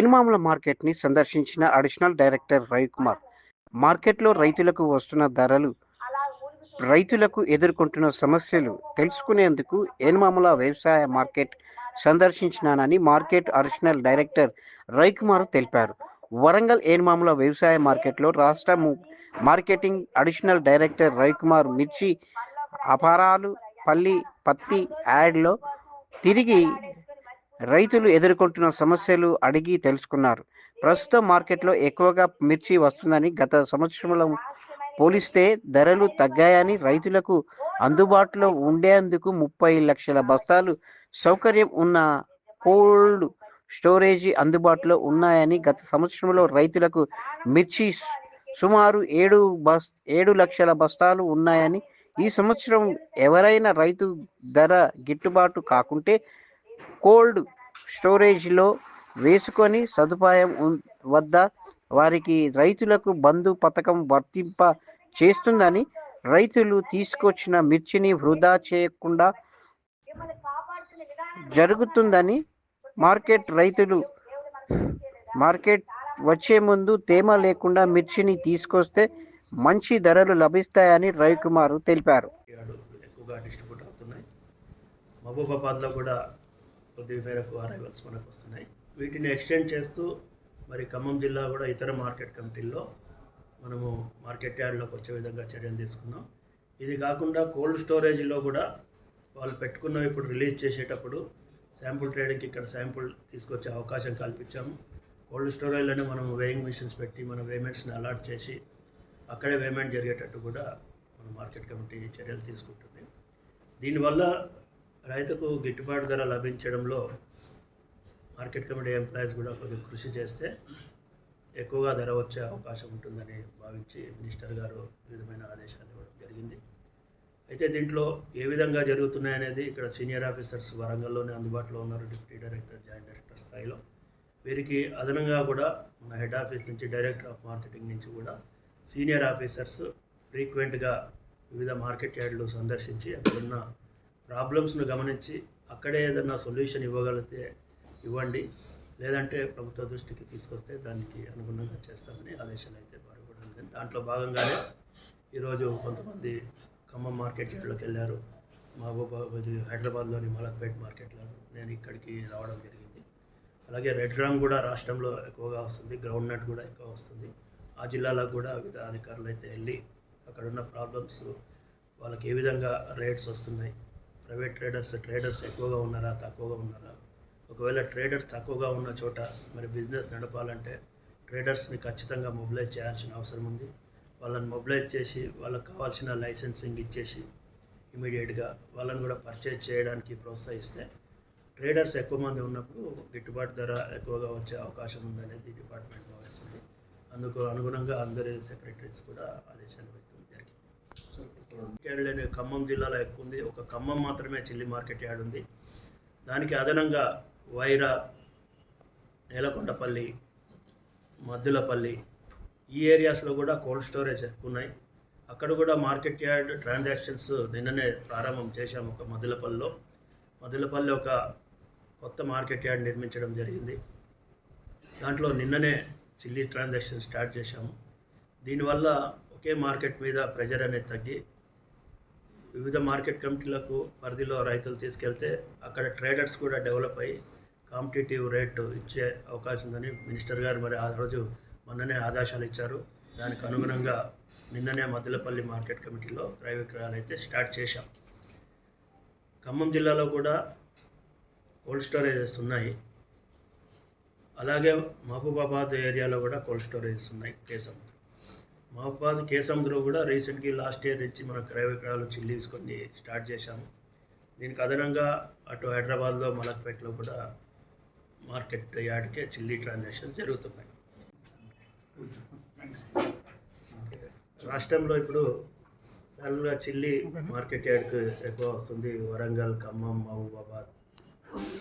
ఏనుమాముల మార్కెట్ని సందర్శించిన additional director Ravikumar మార్కెట్లో రైతులకు వస్తున్న ధరలు రైతులకు ఎదుర్కొంటున్న సమస్యలు తెలుసుకునేందుకు ఏనుమామల వ్యవసాయ మార్కెట్ సందర్శించినానని మార్కెట్ అడిషనల్ డైరెక్టర్ రవికుమార్ తెలిపారు. వరంగల్ ఏనుమామల వ్యవసాయ మార్కెట్లో రాష్ట్ర మార్కెటింగ్ అడిషనల్ డైరెక్టర్ రవికుమార్ మిర్చి అపారాలు పల్లి పత్తి యాడ్లో తిరిగి రైతులు ఎదుర్కొంటున్న సమస్యలు అడిగి తెలుసుకున్నారు. ప్రస్తుతం మార్కెట్లో ఎక్కువగా మిర్చి వస్తుందని గత సంవత్సరంలో పోలిస్తే ధరలు తగ్గాయని రైతులకు అందుబాటులో ఉండేందుకు ముప్పై లక్షల బస్తాలు సౌకర్యం ఉన్న కోల్డ్ స్టోరేజీ అందుబాటులో ఉన్నాయని గత సంవత్సరంలో రైతులకు మిర్చి సుమారు ఏడు బస్ ఏడు లక్షల బస్తాలు ఉన్నాయని ఈ సంవత్సరం ఎవరైనా రైతు ధర గిట్టుబాటు కాకుంటే కోల్డ్ స్టోరేజ్లో వేసుకొని సదుపాయం వద్ద వారికి రైతులకు బంధు పథకం వర్తింప చేస్తుందని రైతులు తీసుకొచ్చిన మిర్చిని వృధా చేయకుండా జరుగుతుందని మార్కెట్ రైతులు మార్కెట్ వచ్చే ముందు తేమ లేకుండా మిర్చిని తీసుకొస్తే మంచి ధరలు లభిస్తాయని రవికుమార్ తెలిపారు. ఎక్కువగా డిస్ట్రిబ్యూట్ అవుతున్నాయి మహబూబాబాద్లో కూడా కొద్ది మేరకు అరైవల్స్ మనకు వస్తున్నాయి. వీటిని ఎక్స్టెండ్ చేస్తూ మరి ఖమ్మం జిల్లా కూడా ఇతర మార్కెట్ కమిటీల్లో మనము మార్కెట్ యార్డ్లోకి వచ్చే విధంగా చర్యలు తీసుకున్నాం. ఇది కాకుండా కోల్డ్ స్టోరేజ్లో కూడా వాళ్ళు పెట్టుకున్నవి ఇప్పుడు రిలీజ్ చేసేటప్పుడు శాంపుల్ ట్రేడింగ్కి ఇక్కడ శాంపుల్ తీసుకొచ్చే అవకాశం కల్పించాము. కోల్డ్ స్టోరేజ్లోనే మనం వేయింగ్ మిషన్స్ పెట్టి మన పేమెంట్స్ని అలాట్ చేసి అక్కడే పేమెంట్ జరిగేటట్టు కూడా మన మార్కెట్ కమిటీ చర్యలు తీసుకుంటుంది. దీనివల్ల రైతుకు గిట్టుబాటు ధర లభించడంలో మార్కెట్ కమిటీ ఎంప్లాయీస్ కూడా కొద్దిగా కృషి చేస్తే ఎక్కువగా ధర వచ్చే అవకాశం ఉంటుందని భావించి మినిస్టర్ గారు విధమైన ఆదేశాలు ఇవ్వడం జరిగింది. అయితే దీంట్లో ఏ విధంగా జరుగుతున్నాయనేది ఇక్కడ సీనియర్ ఆఫీసర్స్ వరంగల్లోనే అందుబాటులో ఉన్నారు డిప్యూటీ డైరెక్టర్ జాయింట్ డైరెక్టర్ స్థాయిలో. వీరికి అదనంగా కూడా మన హెడ్ ఆఫీస్ నుంచి డైరెక్టర్ ఆఫ్ మార్కెటింగ్ నుంచి కూడా సీనియర్ ఆఫీసర్స్ ఫ్రీక్వెంట్గా వివిధ మార్కెట్ యార్డ్లు సందర్శించి అక్కడున్న ప్రాబ్లమ్స్ను గమనించి అక్కడే ఏదన్నా సొల్యూషన్ ఇవ్వగలిగితే ఇవ్వండి. లేదంటే ప్రభుత్వ దృష్టికి తీసుకొస్తే దానికి అనుగుణంగా చేస్తామని ఆదేశాలు అయితే వారు కూడా దాంట్లో భాగంగానే ఈరోజు కొంతమంది ఖమ్మం మార్కెట్ యార్డ్లోకి వెళ్ళారు. మహబూబాబాద్ హైదరాబాద్లోని మలక్పేట్ మార్కెట్లో నేను ఇక్కడికి రావడం జరిగింది. అలాగే రెడ్ గ్రామ్ కూడా రాష్ట్రంలో ఎక్కువగా వస్తుంది. గ్రౌండ్ నట్ కూడా ఎక్కువ వస్తుంది. ఆ జిల్లాలో కూడా వివిధ అధికారులు అయితే వెళ్ళి అక్కడున్న ప్రాబ్లమ్స్ వాళ్ళకి ఏ విధంగా రేట్స్ వస్తున్నాయి ప్రైవేట్ ట్రేడర్స్ ట్రేడర్స్ ఎక్కువగా ఉన్నారా తక్కువగా ఉన్నారా? ఒకవేళ ట్రేడర్స్ తక్కువగా ఉన్న చోట మరి బిజినెస్ నడపాలంటే ట్రేడర్స్ని ఖచ్చితంగా మొబిలైజ్ చేయాల్సిన అవసరం ఉంది. వాళ్ళని మొబిలైజ్ చేసి వాళ్ళకి కావాల్సిన లైసెన్సింగ్ ఇచ్చేసి ఇమీడియట్గా వాళ్ళని కూడా పర్చేజ్ చేయడానికి ప్రోత్సహిస్తే ట్రేడర్స్ ఎక్కువ మంది ఉన్నప్పుడు గిట్టుబాటు ధర ఎక్కువగా వచ్చే అవకాశం ఉందనేది డిపార్ట్మెంట్ భావిస్తుంది. అందుకు అనుగుణంగా అందరి సెక్రటరీస్ కూడా ఆదేశాలు పెట్టారు. యార్డ్ లేని ఖమ్మం జిల్లాలో ఎక్కువ ఉంది. ఒక ఖమ్మం మాత్రమే చిల్లి మార్కెట్ యార్డ్ ఉంది. దానికి అదనంగా వైరా నేలకొండపల్లి మద్దులపల్లి ఈ ఏరియాస్లో కూడా కోల్డ్ స్టోరేజ్ ఎక్కువ ఉన్నాయి. అక్కడ కూడా మార్కెట్ యార్డ్ ట్రాన్సాక్షన్స్ నిన్ననే ప్రారంభం చేశాము ఒక మదిలపల్లిలో మదిలపల్లి ఒక కొత్త మార్కెట్ యార్డ్ నిర్మించడం జరిగింది. దాంట్లో నిన్ననే చిల్లీ ట్రాన్సాక్షన్ స్టార్ట్ చేశాము. దీనివల్ల ఒకే మార్కెట్ మీద ప్రెజర్ అనేది తగ్గి వివిధ మార్కెట్ కమిటీలకు పరిధిలో రైతులు తీసుకెళ్తే అక్కడ ట్రేడర్స్ కూడా డెవలప్ అయ్యి కాంపిటేటివ్ రేటు ఇచ్చే అవకాశం ఉందని మినిస్టర్ గారు మరి ఆ రోజు మొన్ననే ఆదేశాలు ఇచ్చారు. దానికి అనుగుణంగా నిన్ననే మద్దిలపల్లి మార్కెట్ కమిటీలో క్రయ విక్రయాలు అయితే స్టార్ట్ చేశాం. ఖమ్మం జిల్లాలో కూడా కోల్డ్ స్టోరేజెస్ ఉన్నాయి. అలాగే మహబూబాబాద్ ఏరియాలో కూడా కోల్డ్ స్టోరేజెస్ ఉన్నాయి కేసం మహబూబాబాద్ కేసముద్రం కూడా రీసెంట్గా లాస్ట్ ఇయర్ నుంచి మనం క్రయ విక్రయాలు చిల్లీస్ కొన్ని స్టార్ట్ చేశాము. దీనికి అదనంగా అటు హైదరాబాద్లో మలక్పేటలో కూడా మార్కెట్ యార్డ్కే చిల్లీ ట్రాన్సాక్షన్ జరుగుతున్నాయి. రాష్ట్రంలో ఇప్పుడు మామూలుగా చిల్లీ మార్కెట్ యార్డ్కి ఎక్కువ వస్తుంది. వరంగల్ ఖమ్మం మహబూబాబాద్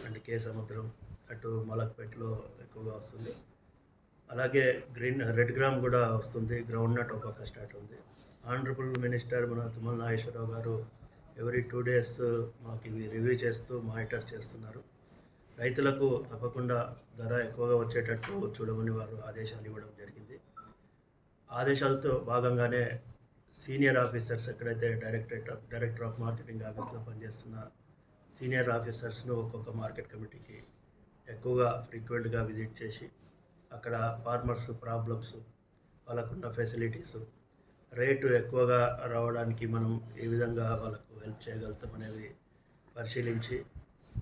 అండ్ కేసముద్రం అటు మలక్పేటలో ఎక్కువగా వస్తుంది. అలాగే గ్రీన్ రెడ్ గ్రామ్ కూడా వస్తుంది. గ్రౌండ్ నట్ ఒక స్టార్ట్ ఉంది. ఆనరబుల్ మినిస్టర్ మన తుమ్మల నాగేశ్వరరావు గారు ఎవ్రీ టూ డేస్ మాకు ఇవి రివ్యూ చేస్తూ మానిటర్ చేస్తున్నారు. రైతులకు తప్పకుండా ధర ఎక్కువగా వచ్చేటట్టు చూడమని వారు ఆదేశాలు ఇవ్వడం జరిగింది. ఆదేశాలతో భాగంగానే సీనియర్ ఆఫీసర్స్ ఎక్కడైతే డైరెక్టరేట్ డైరెక్టర్ ఆఫ్ మార్కెటింగ్ ఆఫీస్లో పనిచేస్తున్న సీనియర్ ఆఫీసర్స్ను ఒక్కొక్క మార్కెట్ కమిటీకి ఎక్కువగా ఫ్రీక్వెంట్గా విజిట్ చేసి అక్కడ ఫార్మర్స్ ప్రాబ్లమ్స్ వాళ్ళకున్న ఫెసిలిటీస్ రేటు ఎక్కువగా రావడానికి మనం ఏ విధంగా వాళ్ళకు హెల్ప్ చేయగలుగుతాం అనేది పరిశీలించి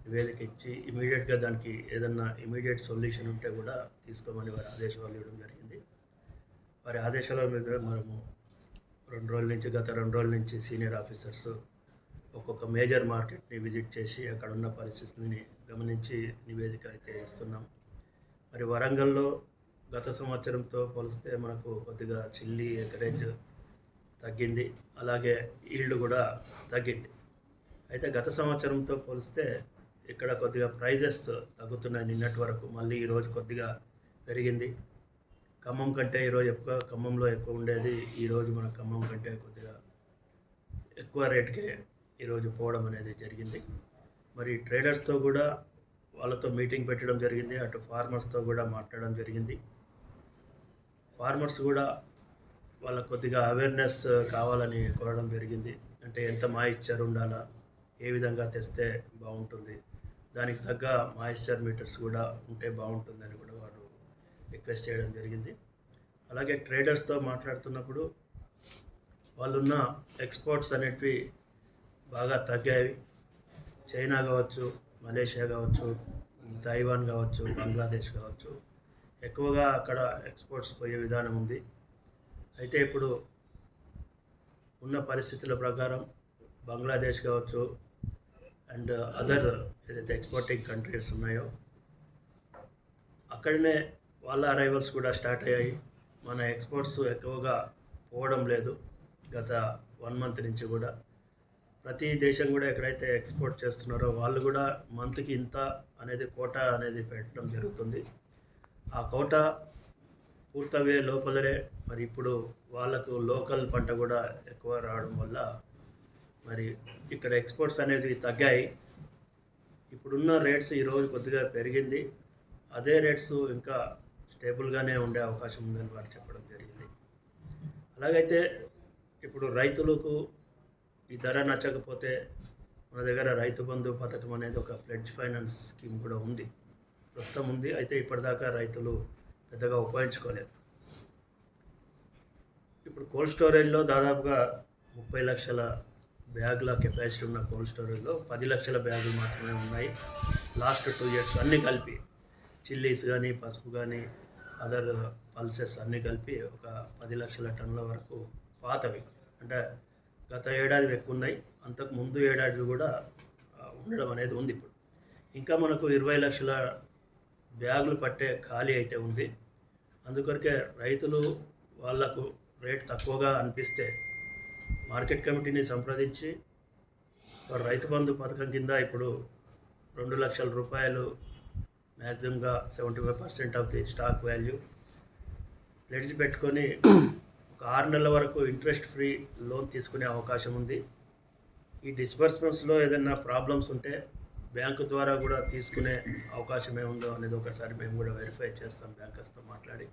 నివేదిక ఇచ్చి ఇమీడియట్గా దానికి ఏదన్నా ఇమీడియట్ సొల్యూషన్ ఉంటే కూడా తీసుకోమని వారి ఆదేశాలు ఇవ్వడం జరిగింది. వారి ఆదేశాల మీద మనము రెండు రోజుల నుంచి గత రెండు రోజుల నుంచి సీనియర్ ఆఫీసర్స్ ఒక్కొక్క మేజర్ మార్కెట్ని విజిట్ చేసి అక్కడ ఉన్న పరిస్థితిని గమనించి నివేదిక అయితే ఇస్తున్నాం. మరి వరంగల్లో గత సంవత్సరంతో పోలిస్తే మనకు కొద్దిగా చిల్లి ఎకరేజ్ తగ్గింది. అలాగే ఈల్డ్ కూడా తగ్గింది. అయితే గత సంవత్సరంతో పోలిస్తే ఇక్కడ కొద్దిగా ప్రైజెస్ తగ్గుతున్నాయి నిన్నటి వరకు. మళ్ళీ ఈరోజు కొద్దిగా పెరిగింది. ఖమ్మం కంటే ఈరోజు ఎక్కువ ఖమ్మంలో ఎక్కువ ఉండేది. ఈరోజు మన ఖమ్మం కంటే కొద్దిగా ఎక్కువ రేట్కే ఈరోజు పోవడం అనేది జరిగింది. మరి ట్రేడర్స్తో కూడా వాళ్ళతో మీటింగ్ పెట్టడం జరిగింది. అటు ఫార్మర్స్తో కూడా మాట్లాడడం జరిగింది. ఫార్మర్స్ కూడా వాళ్ళ కొద్దిగా అవేర్నెస్ కావాలని కోరడం జరిగింది. అంటే ఎంత మాయిశ్చర్ ఉండాలా ఏ విధంగా తెస్తే బాగుంటుంది దానికి తగ్గ మాయిశ్చర్ మీటర్స్ కూడా ఉంటే బాగుంటుందని కూడా వారు రిక్వెస్ట్ చేయడం జరిగింది. అలాగే ట్రేడర్స్తో మాట్లాడుతున్నప్పుడు వాళ్ళున్న ఎక్స్పోర్ట్స్ అనేటివి బాగా తగ్గాయి. చైనా కావచ్చు మలేషియా కావచ్చు తైవాన్ కావచ్చు బంగ్లాదేశ్ కావచ్చు. ఎక్కువగా అక్కడ ఎక్స్పోర్ట్స్ పోయే విధానం ఉంది. అయితే ఇప్పుడు ఉన్న పరిస్థితుల ప్రకారం బంగ్లాదేశ్ కావచ్చు అండ్ అదర్ ఏదైతే ఎక్స్పోర్టింగ్ కంట్రీస్ ఉన్నాయో అక్కడనే వాళ్ళ అరైవల్స్ కూడా స్టార్ట్ అయ్యాయి. మన ఎక్స్పోర్ట్స్ ఎక్కువగా పోవడం లేదు. గత వన్ మంత్ నుంచి కూడా. ప్రతి దేశం కూడా ఎక్కడైతే ఎక్స్పోర్ట్ చేస్తున్నారో వాళ్ళు కూడా మంత్కి ఇంత అనేది కోటా అనేది పెట్టడం జరుగుతుంది. ఆ కోటా పూర్తవే లోపలనే మరి ఇప్పుడు వాళ్ళకు లోకల్ పంట కూడా ఎక్కువ రావడం వల్ల మరి ఇక్కడ ఎక్స్పోర్ట్స్ అనేవి తగ్గాయి. ఇప్పుడున్న రేట్స్ ఈరోజు కొద్దిగా పెరిగింది. అదే రేట్స్ ఇంకా స్టేబుల్గానే ఉండే అవకాశం ఉందని వారు చెప్పడం జరిగింది. అలాగైతే ఇప్పుడు రైతులకు ఈ ధర నచ్చకపోతే మన దగ్గర రైతు బంధు పథకం అనేది ఒక ప్లెడ్జ్ ఫైనాన్స్ స్కీమ్ కూడా ఉంది. ప్రస్తుతం ఉంది. అయితే ఇప్పటిదాకా రైతులు పెద్దగా ఉపయోగించుకోలేదు. ఇప్పుడు కోల్డ్ స్టోరేజ్లో దాదాపుగా ముప్పై లక్షల బ్యాగుల కెపాసిటీ ఉన్న కోల్డ్ స్టోరేజ్లో పది లక్షల బ్యాగులు మాత్రమే ఉన్నాయి. లాస్ట్ టూ ఇయర్స్ అన్నీ కలిపి చిల్లీస్ కానీ పసుపు కానీ అదర్ పల్సెస్ అన్నీ కలిపి ఒక పది లక్షల టన్నుల వరకు పాతవి. అంటే గత ఏడాది ఎక్కువ ఉన్నాయి అంతకు ముందు ఏడాది కూడా ఉండడం అనేది ఉంది ఇప్పుడు. ఇంకా మనకు ఇరవై లక్షల బ్యాగులు పట్టే ఖాళీ అయితే ఉంది. అందుకొరకే రైతులు వాళ్ళకు రేట్ తక్కువగా అనిపిస్తే మార్కెట్ కమిటీని సంప్రదించి రైతు బంధు పథకం కింద ఇప్పుడు రెండు లక్షల రూపాయలు మ్యాక్సిమంగా seventy five percent of the stock value. Pledge పెట్టుకొని ఒక ఆరు నెలల వరకు ఇంట్రెస్ట్ ఫ్రీ లోన్ తీసుకునే అవకాశం ఉంది. ఈ డిస్బర్స్మెంట్స్లో ఏదైనా ప్రాబ్లమ్స్ ఉంటే బ్యాంకు ద్వారా కూడా తీసుకునే అవకాశం ఏముందో అనేది ఒకసారి మేము కూడా వెరిఫై చేస్తాం. బ్యాంకర్స్తో మాట్లాడి